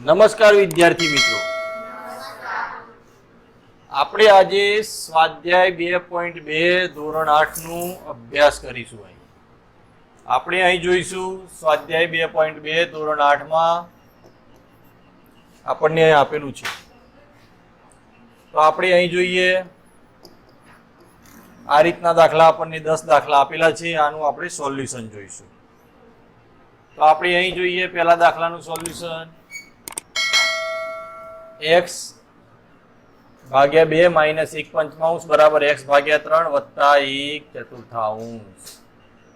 નમસ્કાર વિદ્યાર્થી મિત્રો. આપણે આજે સ્વાધ્યાય બે પોઈન્ટ બે, ધોરણ આઠનું અભ્યાસ કરીશું અહીં. આપણે અહીં જોઈશું સ્વાધ્યાય બે પોઈન્ટ બે, ધોરણ આઠમાં આપણને અહીં આપેલું છે. તો આપણે અહીં જોઈએ, આ રીતના દાખલા આપણને દસ દાખલા આપેલા છે, આનું આપણે સોલ્યુશન જોઈશું. તો આપણે અહીં જોઈએ, પહેલા દાખલાનું સોલ્યુશન. એક્સ ભાગ્યા બે માઇનસ એક પંચમાંશ બરાબર એક્સ ભાગ્યા ત્રણ વત્તા એક ચતુર્થાંશ.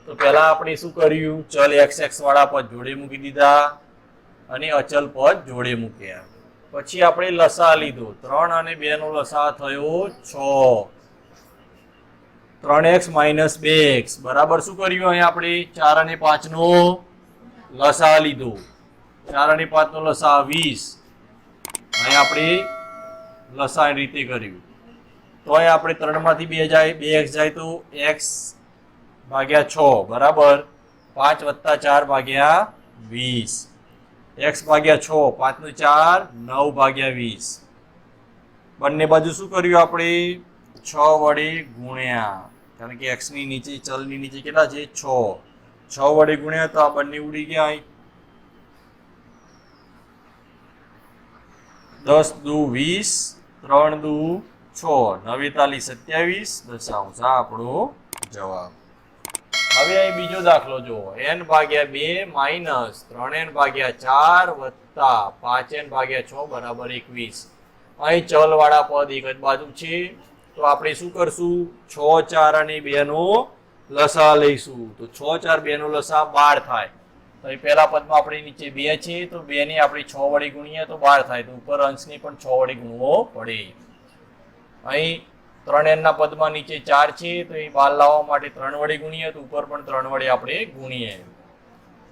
તો પહેલા આપણે શું કર્યું? ચલ એક્સ એક્સ વાળા પદ જોડે મૂકી દીધા અને અચલ પદ જોડે મૂક્યા. પછી આપણે લસા લીધો. ત્રણ અને બે નો લસા થયો છ. ત્રણ એક્સ માઇનસ બે એક્સ બરાબર શું કર્યું અહીંયા આપણે? ચાર અને પાંચ નો લસા લીધો. ચાર અને પાંચ નો લસા વીસ. અહીં આપણે લસાણ રીતે કર્યું. તો અહીં આપણે ત્રણમાંથી બે જાય, બે એક્સ જાય તો એક્સ ભાગ્યા છ, બરાબર? પાંચ વત્તા ચાર ભાગ્યા વીસ. એક્સ ભાગ્યા છ, પાંચનું ચાર, નવ ભાગ્યા વીસ. બંને બાજુ શું કર્યું આપણે? છ વડે ગુણ્યા. કારણ કે એક્સની નીચે, ચલની નીચે કેટલા છે? છ. છ વડે ગુણ્યા તો આ બંને ઉડી ગયા અહીં. દસ દુ વીસ, ત્રણ દુ છ. નવેતાલીસ સત્યાવીસ, દશાંશ. આપણો જવાબ. હવે અહીં બીજો દાખલો જુઓ. એન ભાગ્યા બે માઇનસ ત્રણ એન ભાગ્યા ચાર વત્તા પાંચ એન ભાગ્યા છ બરાબર એકવીસ. અહીં ચલવાળા પદ એક જ બાજુ છે. તો આપણે શું કરશું? છ ચાર અને બેનો લસા લઈશું. તો છ ચાર બેનો લસા બાર થાય. તો એ પહેલા પદમાં આપણે નીચે બે છે તો બે ને આપણે છ વડે ગુણીએ તો બાર થાય. તો ઉપર અંશની પણ છ વડે ગુણવો પડે. અહીં ત્રણ એનના પદમાં નીચે ચાર છે તો એ બાર લાવવા માટે ત્રણ વડે ગુણીએ, તો ઉપર પણ ત્રણ વડે આપણે ગુણીએ.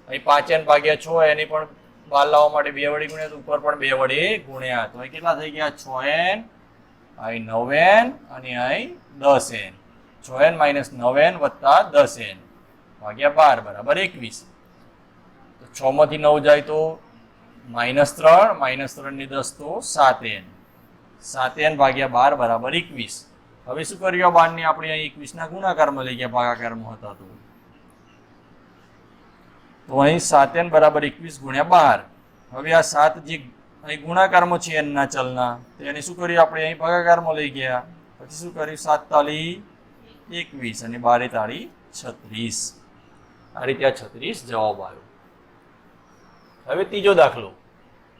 અહીં પાંચ એન ભાગ્યા છ, એને પણ બાર લાવવા માટે બે વડે ગુણ્યા તો ઉપર પણ બે વડે ગુણ્યા. તો અહીં કેટલા થઈ ગયા? છ એન, અહીં નવ એન, અને અહીં દસ એન. છ એન માઇનસ નવ એન વત્તા દસ એન. ભાગ્યા બાર, બરાબર એકવીસ. તો છ માંથી નવ જાય તો માઇનસ ત્રણ, માઇનસ ત્રણની દસ તો સાત એન સાત એન ભાગ્યા બાર બરાબર એકવીસ. હવે શું કર્યું બાર ને આપણે અહીં એકવીસના ગુણાકારમાં લઈ ગયા, ભાગાકારમાં હતા તો. તો અહીં સાત એન બરાબર એકવીસ ગુણ્યા બાર. હવે આ સાત જે અહીં ગુણાકારમાં છે એનના ચલના, તો એને શું કર્યું? આપણે અહીં ભાગાકારમાં લઈ ગયા. પછી શું કર્યું? સાત તાળી એકવીસ અને બારે તાળી છત્રીસ. આ રીતે આ છત્રીસ જવાબ આવ્યો. હવે ત્રીજો દાખલો.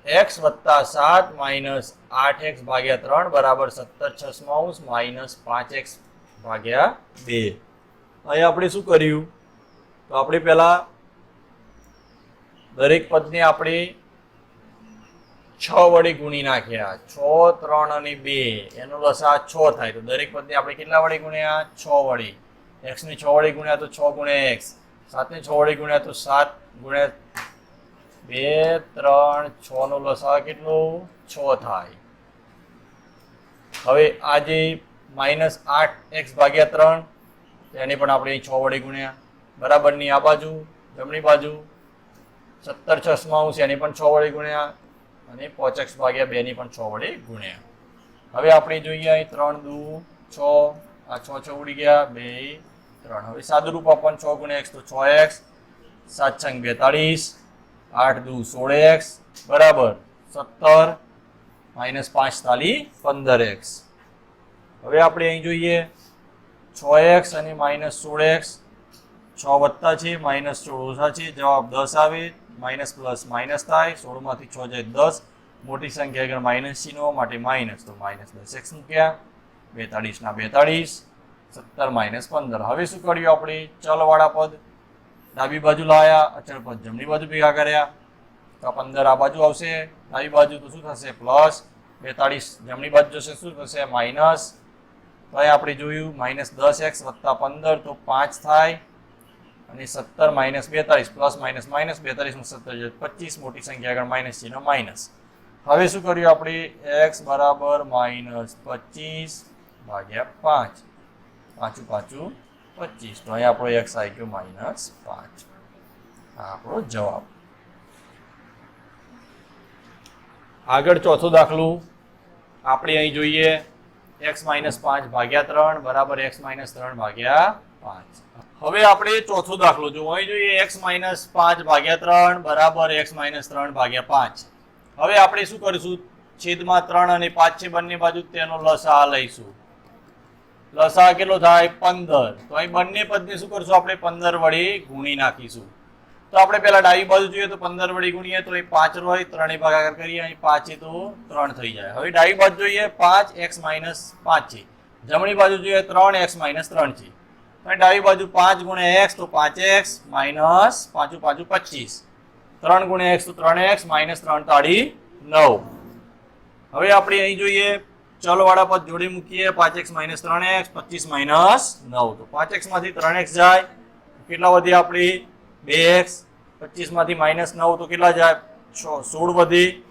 એક્સ વત્તા સાત માઇનસ આઠ એક્સ ભાગ્યા ત્રણ બરાબર સત્તર છસમાઉસ માઇનસ પાંચ એક્સ ભાગ્યા બે. અહીંયા આપણે શું કર્યું? તો આપણે પહેલાં દરેક પદને આપણે છ વડે ગુણી નાખ્યા. છ, ત્રણ અને બે. એનો લસા છ થાય. તો દરેક પદને આપણે કેટલા વડે ગુણ્યા? છ વડે. એક્સને છ વડે ગુણ્યા તો છ ગુણ્યા એક્સ. સાતને છ વડે ગુણ્યા તો સાત ગુણ્યા બે, ત્રણ, છ નો લસા કેટલો? છ થાય. હવે આ જે માઇનસ આઠ એક્સ ભાગ્યા ત્રણ, તેને પણ આપણે છ વડે ગુણ્યા. બરાબરની આ બાજુ, જમણી બાજુ, સત્તર છસમાંશ એની પણ છ વડે ગુણ્યા. અને પાંચ એક્સ ભાગ્યા બેની પણ છ વડે ગુણ્યા. હવે આપણે જોઈએ અહીં ત્રણ દુ, છ, આ છ છ ઉડી ગયા, બે, ત્રણ. હવે સાદુરૂપ આપણને છ ગુણ્યા એક્સ તો છ એક્સ. સાત છંગ બેતાળીસ. આઠ દુ સોળ એક્સ બરાબર સત્તર માઇનસ પાંચ તાલી પંદર એક્સ. હવે આપણે અહીં જોઈએ છ એક્સ અને માઇનસ સોળ એક્સ. છ વત્તા છે, માઇનસ સોળ ઓછા છે, જવાબ દસ આવે. માઇનસ પ્લસ માઇનસ થાય, સોળમાંથી છ જાય દસ. મોટી સંખ્યા આગળ માઇનસ ચિહ્નો, માટે માઇનસ, તો માઇનસ દસ એક્સ મૂક્યા. બેતાળીસના બેતાળીસ, સત્તર માઇનસ પંદર. હવે શું કર્યું આપણે? ચલવાળા પદ. ડાબી બાજુ લાવ્યા અચળ પદ જમણી બાજુ ભેગા કર્યા. તો પંદર આ બાજુ આવશે, ડાબી બાજુ તો શું થશે? પ્લસ બેતાળીસ. જમણી બાજુ જશે, શું થશે? માઇનસ. તો એ આપણે જોયું, માઇનસ દસ એક્સ વત્તા પંદર, તો પાંચ થાય. અને સત્તર માઇનસ બેતાળીસ, પ્લસ માઇનસ માઇનસ બેતાળીસમાં સત્તર પચીસ, મોટી સંખ્યા આગળ માઇનસ ચિહ્ન માઇનસ. હવે શું કર્યું આપણે? એક્સ બરાબર માઇનસ પચીસ ભાગ્યા પાંચ. પાછું પાછું પચીસ. તો અહીં આપણો એક્સ આવી ગયો માઇનસ પાંચ. આપણો જવાબ. આગળ ચોથો દાખલું. આપણે અહીં જોઈએ એક્સ માઇનસ પાંચ ભાગ્યા ત્રણ બરાબર એક્સ માઇનસ ત્રણ ભાગ્યા પાંચ. હવે આપણે ચોથો દાખલો જો અહીં જોઈએ એક્સ માઇનસ પાંચ ભાગ્યા ત્રણ બરાબર એક્સ માઇનસ ત્રણ ભાગ્યા પાંચ. હવે આપણે શું કરીશું? છેદમાં ત્રણ અને પાંચ છે બંને બાજુ, તેનો લસા લઈશું. લસા કેટલો થાય? પંદર. તો અહીં બંને પદને શું કરશું આપણે? પંદર વડે ગુણી નાખીશું. તો આપણે પહેલા ડાબી બાજુ જોઈએ તો પંદર વડે ગુણીએ તો અહીં પાંચ હોય ત્રણે ભાગાકાર કરીએ, અહીં પાંચે તો ત્રણ થઈ જાય. હવે ડાબી બાજુ જોઈએ, પાંચ એક્સ માઇનસ પાંચ છે. જમણી બાજુ જોઈએ, ત્રણ એક્સ માઇનસ ત્રણ છે. અને ડાબી બાજુ પાંચ ગુણ્યા એક્સ તો પાંચ એક્સ માઇનસ પાંચું પાંચું પચીસ. ત્રણ ગુણ્યા એક્સ તો ત્રણ એક્સ માઇનસ ત્રણ તાળી નવ. હવે આપણે અહીં જોઈએ ચલવાળા પદ જોડી મૂકીએ. પાંચ એક્સ માઇનસ ત્રણ એક્સ, પચીસ માઇનસ નવ. તો પાંચ એક્સમાંથી ત્રણ એક્સ જાય. કેટલા વધી આપણી? બે એક્સ. પચીસમાંથી માઇનસ નવ, તો કેટલા જાય? સોળ વધી.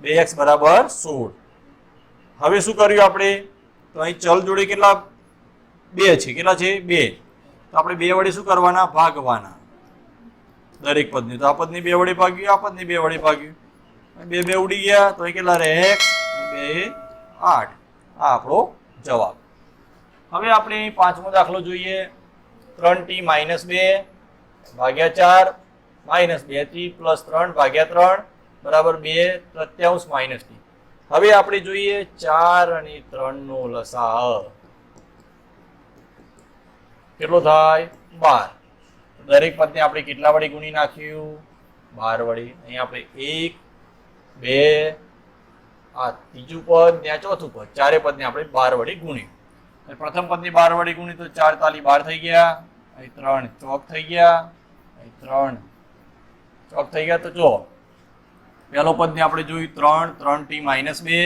બે એક્સ બરાબર સોળ. હવે શું કર્યું આપણે? તો અહીં ચલ જોડે કેટલા? બે છે. કેટલા છે? બે. તો આપણે બે વડે શું કરવાના? ભાગવાના. દરેક પદની. તો આ પદની બે વડે ભાગ્યું, આ પદની બે વડે ભાગ્યું. બે બે ઉડી ગયા. તો કેટલા રહે? એક્સ બે આઠ. આ આપણો જવાબ. હવે આપણે પાંચમો દાખલો જોઈએ. ત્રણ ટી માઇનસ બે ભાગ્યા ચાર માઇનસ બે. ટી પ્લસ ત્રણ ભાગ્યા ત્રણ બરાબર બે પ્રત્યાંશ માઇનસ ટી. હવે આપણે જોઈએ ચાર અને ત્રણનો લસા કેટલો થાય? બાર. દરેક પદને આપણે કેટલા વડે ગુણી નાખ્યું? બાર વડે. અહીં આપણે એક, બે આ ત્રીજું પદ ને આ ચોથું પદ, ચારે પદને આપણે બાર વડે ગુણ્યું પ્રથમ પદની બાર વડે ગુણી તો ચાર તાલી બાર થઈ ગયા, અહીં ત્રણ ચોક થઈ ગયા, અહીં ત્રણ ચોક થઈ ગયા તો જો પહેલો પદને આપણે જોયું ત્રણ ત્રણ ટી માઇનસ બે,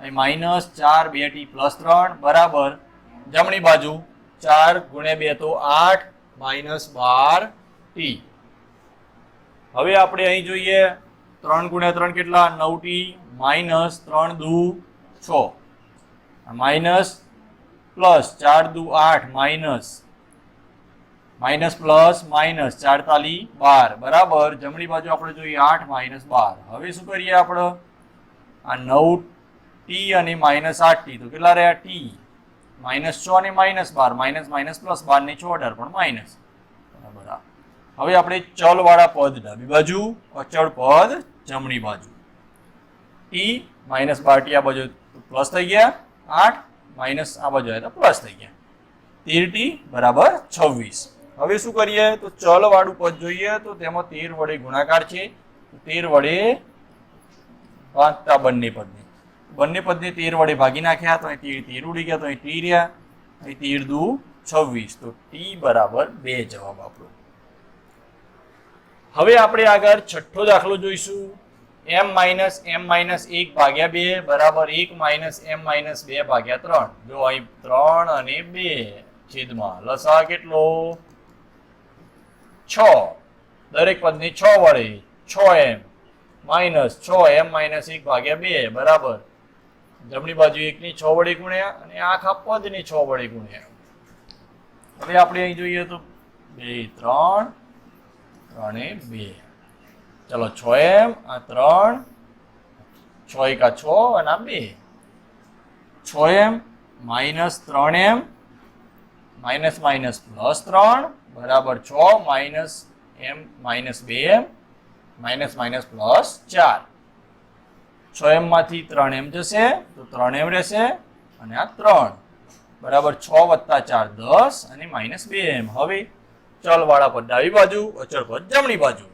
અહીં માઇનસ ચાર, બે ટી પ્લસ ત્રણ, બરાબર. જમણી બાજુ ચાર ગુણ્યા બે તો આઠ, માઇનસ બાર ટી. હવે આપણે અહીં જોઈએ ત્રણ ગુણ્યા ત્રણ કેટલા? નવ ટી માઇનસ ત્રણ દુ છ. માઇનસ પ્લસ ચાર દુ આઠ, માઇનસ. માઇનસ પ્લસ માઇનસ ચાર તાલી બાર. બરાબર? જમણી બાજુ આપણે જોઈએ આઠ, માઇનસ બાર. હવે શું કરીએ આપણે? આ નવ ટી અને માઇનસ આઠ ટી. તો કેટલા રહ્યા? ટી. માઇનસ છ અને માઇનસ બાર. માઇનસ માઇનસ પ્લસ બાર ને છ અઢાર પણ માઇનસ. હવે આપણે ચલ વાળા પદ ડાબી બાજુ, અચળ પદ જમણી બાજુ. ટી માઇનસ બાર ટી આ બાજુ પ્લસ થઈ ગયા, આઠ માઇનસ આ બાજુ આવ્યા તો પ્લસ થઈ ગયા. તેર ટી બરાબર છવ્વીસ. હવે શું કરીએ? તો ચલ વાળું પદ જોઈએ, તો તેમાં તેર વડે ગુણાકાર છે. તેર વડે વાંચતા બંને પદને. બંને પદને તેર વડે ભાગી નાખ્યા, તો અહીં તેર તેર ઉડી ગયા, તો અહીં ટી રહ્યા. અહીં તેર દુ છવ્વીસ. તો ટી બરાબર બે જવાબ આપણો. હવે આપણે આગળ છઠ્ઠો દાખલો જોઈશું. એમ માઇનસ એમ માઇનસ એક ભાગ્યા બે બરાબર એક માઇનસ એમ માઇનસ બે ભાગ્યા ત્રણ. જો અહીં ત્રણ અને બે છેદમાં લસા કેટલો? છ. દરેક પદની છ વડે છ એમ માઇનસ છ એમ માઇનસ એક ભાગ્યા બે બરાબર. જમણી બાજુ એકની છ વડે ગુણ્યા અને આખા પદની છ વડે ગુણ્યા. હવે આપણે અહીં જોઈએ તો બે, ત્રણ ત્રણે બે. ચલો છ એમ આ ત્રણ છ એક છ અને આ બે. છ એમ માઇનસ ત્રણ એમ માઇનસ માઇનસ પ્લસ ત્રણ, બરાબર છ, માઇનસ એમ, માઇનસ બે એમ માઇનસ માઇનસ પ્લસ ચાર. છ એમ માંથી ત્રણ એમ જશે, તો ત્રણ એમ રહેશે અને આ ત્રણ. બરાબર છ વત્તા ચાર દસ અને માઇનસ બે એમ હવે ચલ વાળા પદ ડાબી બાજુ, અચળ પદ જમણી બાજુ.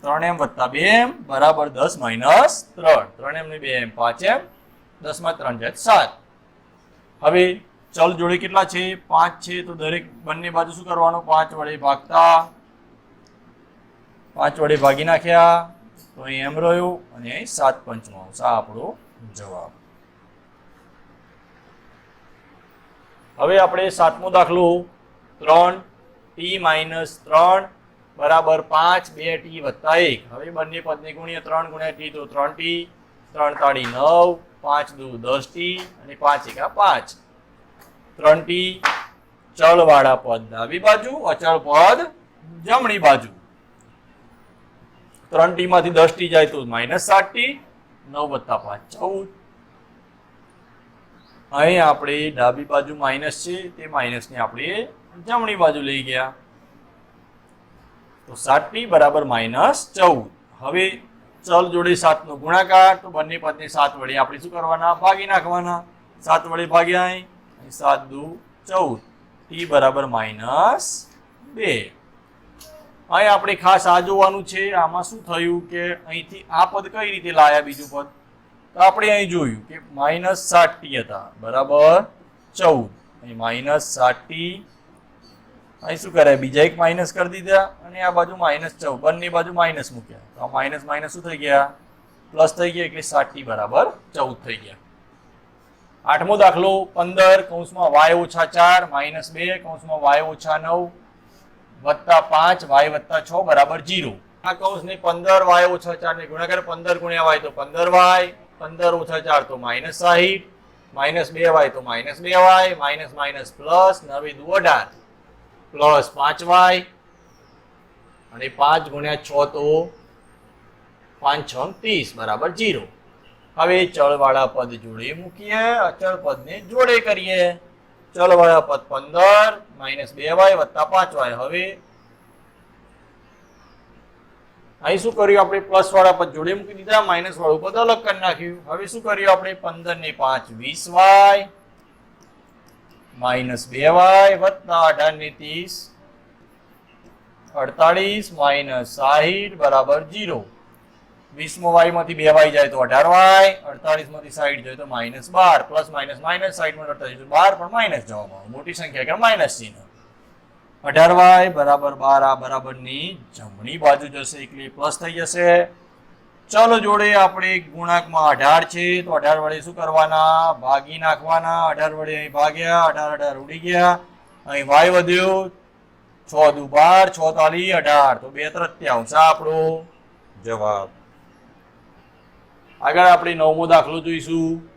ત્રણ એમ વત્તા બે એમ, બરાબર દસ માઇનસ ત્રણ. ત્રણ એમ ને બે એમ, પાંચ એમ, દસમાં ત્રણ જાય સાત. હવે ચલ જોડે કેટલા છે? પાંચ છે, તો દરેક બંને બાજુ શું કરવાનું? પાંચ વડે ભાગતા. પાંચ વડે ભાગી નાખ્યા. તો અહીં એમ રહ્યું અને અહીં સાત પંચમાંશ આ આપણો જવાબ. હવે આપણે સાતમો દાખલો. ત્રણ ટી માઇનસ ત્રણ બરાબર પાંચ, બે ટી વત્તા એક. હવે બંને પદને ગુણ્યા ત્રણ ગુણ્યા ટી તો ત્રણ ટી, ત્રણ તાળી નવ, પાંચ દુ દસ ટી અને પાંચ એકા પાંચ. ત્રણ ટી ચળવાળા પદ ડાબી બાજુ, અચળ પદ જમણી બાજુ. ત્રણ ટી માંથી દસ ટી જાય તો માઇનસ સાત ટી, નવ વત્તા પાંચ ચૌદ. અહીં આપણે ડાબી બાજુ માઇનસ છે, તે માઇનસને આપણે જમણી બાજુ લઈ ગયા. તો સાતની બરાબર માઇનસ ચૌદ. હવે ચલ જોડે સાતનો ગુણાકાર, તો બંને પદને સાત વડે આપણે શું કરવાના? ભાગી નાખવાના. સાત વડે ભાગ્યા અહીં સાત દુ ચૌદ. ટી બરાબર માઇનસ બે. અહીં આપણે ખાસ આ જોવાનું છે, આમાં શું થયું કે અહીંથી આ પદ કઈ રીતે લાયા બીજું પદ? તો આપણે અહીં જોયું કે માઇનસ સાત હતા, બરાબર? ચૌદ. અહીં માઇનસ સાત અહીં શું કરે બીજા એક માઇનસ કરી દીધા અને આ બાજુ માઇનસ ચૌદ. બંને બાજુ માઇનસ મૂક્યા. તો આ માઇનસ માઇનસ શું થઈ ગયા? પ્લસ થઈ ગયા એટલે સાત ટી બરાબર ચૌદ થઈ ગયા. આઠમો દાખલો, પંદર કૌંસમાં વાય ઓછા ચાર, માઇનસ બે કૌંસમાં વાય ઓછા નવ, વત્તા પાંચ, વાય વત્તા છ બરાબર જીરો. આ કૌંસને પંદર વાય ઓછા ચાર ને ગુણાકાર, પંદર ગુણ્યા વાય તો પંદર વાય. પંદર ઓછા ચાર તો માઇનસ સાહીઠ, માઇનસ બે વાય તો માઇનસ બે વાય, માઇનસ માઇનસ પ્લસ, નવે દુ અઢાર. પ્લસ પાંચ વાય, અને પાંચ ગુણ્યા છ તો પાંચ છ ત્રીસ, બરાબર જીરો. હવે ચળવાળા પદ જોડે મૂકીએ, અચળ પદને જોડે કરીએ. ચળવાળા પદ પંદર, માઇનસ બે વાય વત્તા પાંચ વાય. હવે અહીં શું કર્યું આપણે પ્લસ વાળા પદ જોડે મૂકી દીધા માઇનસ વાળું પદ અલગ કરી નાખ્યું. હવે શું કર્યું આપણે? પંદર ને પાંચ વીસ વાય માઇનસ બે વાય વત્તા અઢાર ને ત્રીસ અડતાલીસ માઇનસ સાહીઠ બરાબર જીરો. વીસમો વાયમાંથી બે વાય જાય તો અઢાર વાય અડતાલીસ સાઈડ જાય તો માઇનસ બાર. પ્લસ માઇનસ માઇનસ સાઈઠમાં અડતાલીસ બાર પણ માઇનસ જવાબ આવે. મોટી સંખ્યા કે માઇનસ ચિહ્ન. અઢાર વાય બરાબર બાર આ બરાબરની જમણી બાજુ જશે એટલે પ્લસ થઈ જશે. ચલો જોડે આપણે ગુણાંકમાં અઢાર છે, તો અઢાર વડે શું કરવાના? ભાગી નાખવાના. અઢાર વડે અહીં ભાગ્યા, અઢાર અઢાર ઉડી ગયા. અહીં વાય વધ્યો. છ દુ બાર છ તાલી અઢાર. તો બે ત્રત્યાંશ આપણો જવાબ. આગળ આપણે નવમો દાખલો જોઈશું.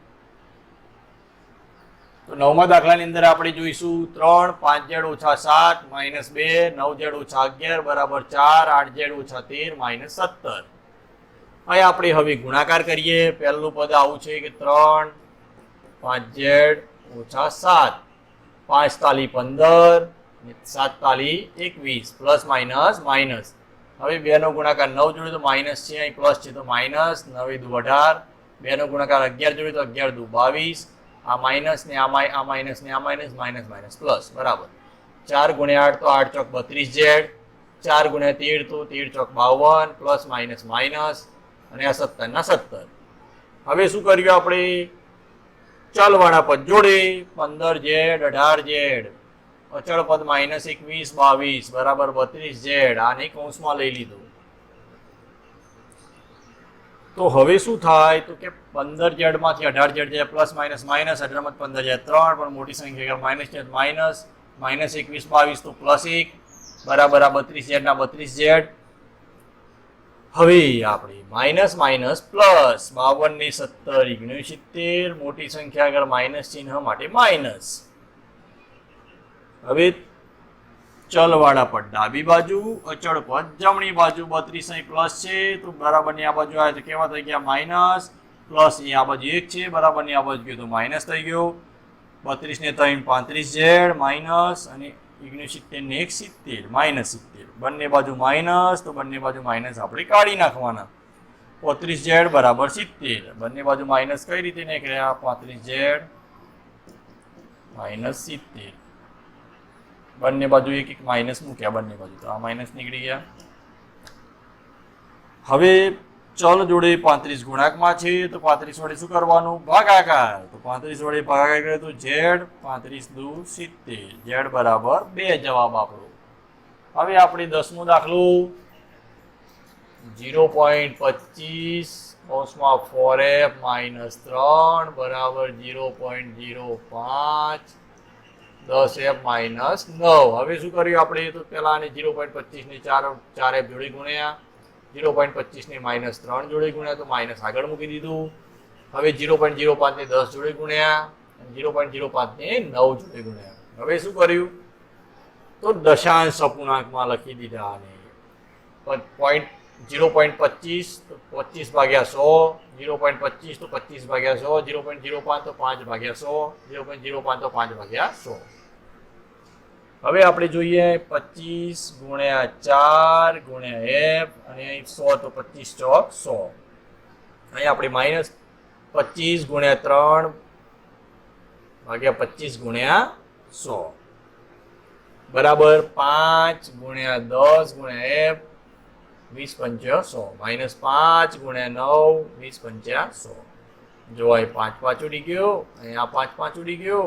નવમા દાખલાની અંદર આપણે જોઈશું ત્રણ, પાંચ જેડ ઓછા સાત, માઇનસ બે, નવ જેડ ઓછા અગિયાર, બરાબર ચાર, આઠ જેડ ઓછા તેર, માઇનસ સત્તર. અહીં આપણે હવે ગુણાકાર કરીએ. પહેલું પદ આવું છે કે ત્રણ, પાંચ જેડ ઓછા સાત. પાંચ તાલી પંદર સાત તાલી એકવીસ, પ્લસ માઇનસ માઇનસ. હવે બેનો ગુણાકાર નવ જોડે તો માઇનસ છે, અહીં પ્લસ છે તો માઇનસ, નવે દુ અઢાર. બેનો ગુણાકાર અગિયાર જોડે તો અગિયાર દુ બાવીસ. આ માઇનસ ને આ માઇ- આ માઇનસ ને આ માઇનસ માઇનસ માઇનસ પ્લસ બરાબર. ચાર ગુણ્યા આઠ તો આઠ ચોક બત્રીસ જેડ. ચાર ગુણ્યા તેર તો તેર ચોક બાવન પ્લસ માઇનસ માઇનસ અને આ સત્તરના સત્તર. હવે શું કર્યું આપણે? ચલવાળા પદ જોડે પંદર જેડ, અઢાર જેડ. અચળ પદ માઇનસ એકવીસ, બાવીસ, બરાબર બત્રીસ જેડ. આને કૌંસમાં લઈ લીધું. તો હવે શું થાય? તો કે પંદર જેડમાંથી અઢાર જેડ જાય, પ્લસ માઇનસ માઇનસ અઢારમાંથી પંદર જાય, ત્રણ, પણ મોટી સંખ્યા માઇનસ જેડ માઇનસ માઇનસ એકવીસ, બાવીસ, તો પ્લસ એક, બરાબર આ બત્રીસ જેડના બત્રીસ જેડ. હવે આપણે માઇનસ માઇનસ પ્લસ બાવન ને સત્તર સિત્તેર મોટી સંખ્યા આગળ માઇનસ ચિહ્ન માટે માઇનસ. હવે ચલવાળા પર ડાબી બાજુ, અચળ પદ જમણી બાજુ બત્રીસ અહીં પ્લસ છે. તો બરાબરની આ બાજુ આવે તો કેવા થઈ ગયા? માઇનસ પ્લસ એ આ બાજુ એક છે. બરાબરની આ બાજુ ગયો તો માઇનસ થઈ ગયો. બત્રીસ ને ત્રણ પાંત્રીસ ઝેડ માઇનસ અને ઓગણીસ સિત્તેર ને એક સિત્તેર માઇનસ સિત્તેર. બંને બાજુ માઇનસ તો બંને બાજુ માઇનસ આપણે કાઢી નાખવાના. પોત્રીસ ઝેડ, બરાબર સિત્તેર. બંને બાજુ માઇનસ કઈ રીતે નીકળ્યા પાંત્રીસ ઝેડ માઇનસ સિત્તેર. બંને બાજુ એક એક માઇનસ મૂક્યા બંને બાજુ. તો આ માઇનસ નીકળી ગયા. હવે ચલ જોડે પાંત્રીસ ગુણાંકમાં છે, તો પાંત્રીસ વડે શું કરવાનું? ભાગાકાર. તો પાંત્રીસ વડે ભાગાકાર કરે તો ઝેડ પાંત્રીસ દુ સિત્તેર. ઝેડ બરાબર બે જવાબ આપણો. હવે આપણે દસમો દાખલો. ઝીરો પોઈન્ટ પચીસ કૌંસમાં ફોર એફ માઇનસ ત્રણ બરાબર ઝીરો પોઈન્ટ ઝીરો પાંચ. દસ એફ માઇનસ નવ. હવે શું કર્યું આપણે? તો પહેલા આને ઝીરો પોઈન્ટ પચીસને ચાર ચાર એફ જોડે ગુણ્યા. ઝીરો પોઈન્ટ પચીસને માઇનસ ત્રણ જોડે ગુણ્યા, તો માઇનસ આગળ મૂકી દીધું. હવે ઝીરો પોઈન્ટ ઝીરો પાંચને દસ જોડે ગુણ્યા ઝીરો પોઈન્ટ ઝીરો પાંચને નવ જોડે ગુણ્યા. હવે શું કર્યું? તો દશાંશ અપૂર્ણાંકમાં લખી દીધા આને. પોઈન્ટ જીરો પોઈન્ટ પચીસ તો પચીસ ભાગ્યા સો જીરો પોઈન્ટ પચીસ તો પચીસ ભાગ્યા સો જીરો પોઈન્ટ જીરો પાંચ તો પાંચ ભાગ્યા સો જીરો પોઈન્ટ જીરો પાંચ તો પાંચ ભાગ્યા સો. હવે આપણે જોઈએ પચીસ ગુણ્યા ચાર ગુણ્યા એફ અને અહીં સો તો પચીસ ચોક સો. અહીં આપણે માઇનસ પચીસ ગુણ્યા ત્રણ ભાગ્યા પચીસ ગુણ્યા સો. બરાબર પાંચ ગુણ્યા દસ ગુણ્યા એફ વીસ પંચ્યા સો. માઇનસ પાંચ ગુણ્યા નવ, વીસ પંચ્યા સો. જો અહીં પાંચ પાંચ ઉડી ગયો, અહીંયા પાંચ પાંચ ઉડી ગયો.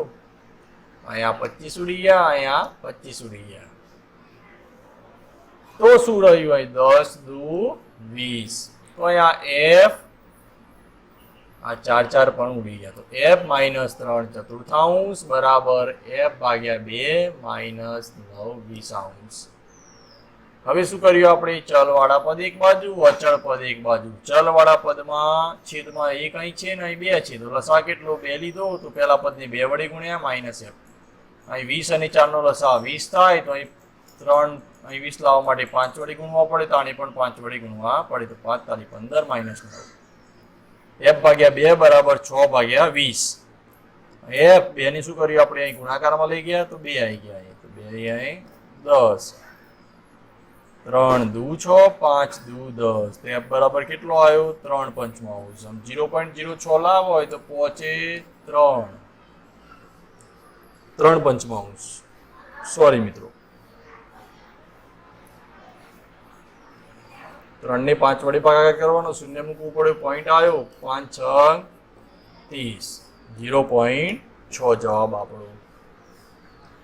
અહીંયા પચીસ ઉડી ગયા, અહીંયા પચીસ ઉડી ગયા. તો શું રહ્યું અહીં? દસ દુ વીસ. તો અહીંયા એફ, આ ચાર ચાર પણ ઉડી ગયા. તો એફ માઇનસ ત્રણ ચતુર્થાંશ બરાબર એફ ભાગ્યા બે માઇનસ નવ વીસાંશ. હવે શું કર્યું આપણે? ચલવાળા પદ એક બાજુ અચળ પદ એક બાજુ. ચલવાળા પદમાં છેદમાં એક અહીં છે ને અહીં બે છે. તો લસા કેટલો? બે લીધો. તો પહેલા પદને બે વડે ગુણ્યા, માઇનસ એફ અહીં વીસ અને ચારનો લસા વીસ થાય, તો અહીં ત્રણ, અહીં વીસ લાવવા માટે પાંચ વડે ગુણવા પડે, તો આને પણ પાંચ વડે ગુણવા પડે. તો પાંચ તારી પંદર માઇનસ નવ. એફ ભાગ્યા બે બરાબર છ ભાગ્યા વીસ. એફ બે ને શું કર્યું આપણે અહીં ગુણાકારમાં લઈ ગયા? તો બે આવી ગયા. તો બે અહીં દસ. ત્રણ દુ છ, પાંચ દુ દસ. તે બરાબર કેટલો આવ્યો? ત્રણ પંચમાંશ આમ જીરો પોઈન્ટ જીરો છ લાવો હોય તો પહોંચે ત્રણ. ત્રણ પંચમાંશ સોરી મિત્રો. ત્રણને પાંચ વડે ભાગાકાર કરવાનો, શૂન્ય મૂકવું પડ્યું પોઈન્ટ આવ્યો. પાંચ, છ, ત્રીસ. જીરો પોઈન્ટ છ જવાબ આપણો.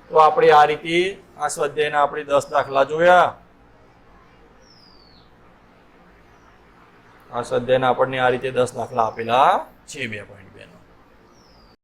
તો આપણે આ રીતે, આ સ્વાધ્યાયના આપણે દસ દાખલા જોયા. આ સ્વાધ્યાયના આપણને આ રીતે દસ દાખલા આપેલા છે બે પોઈન્ટ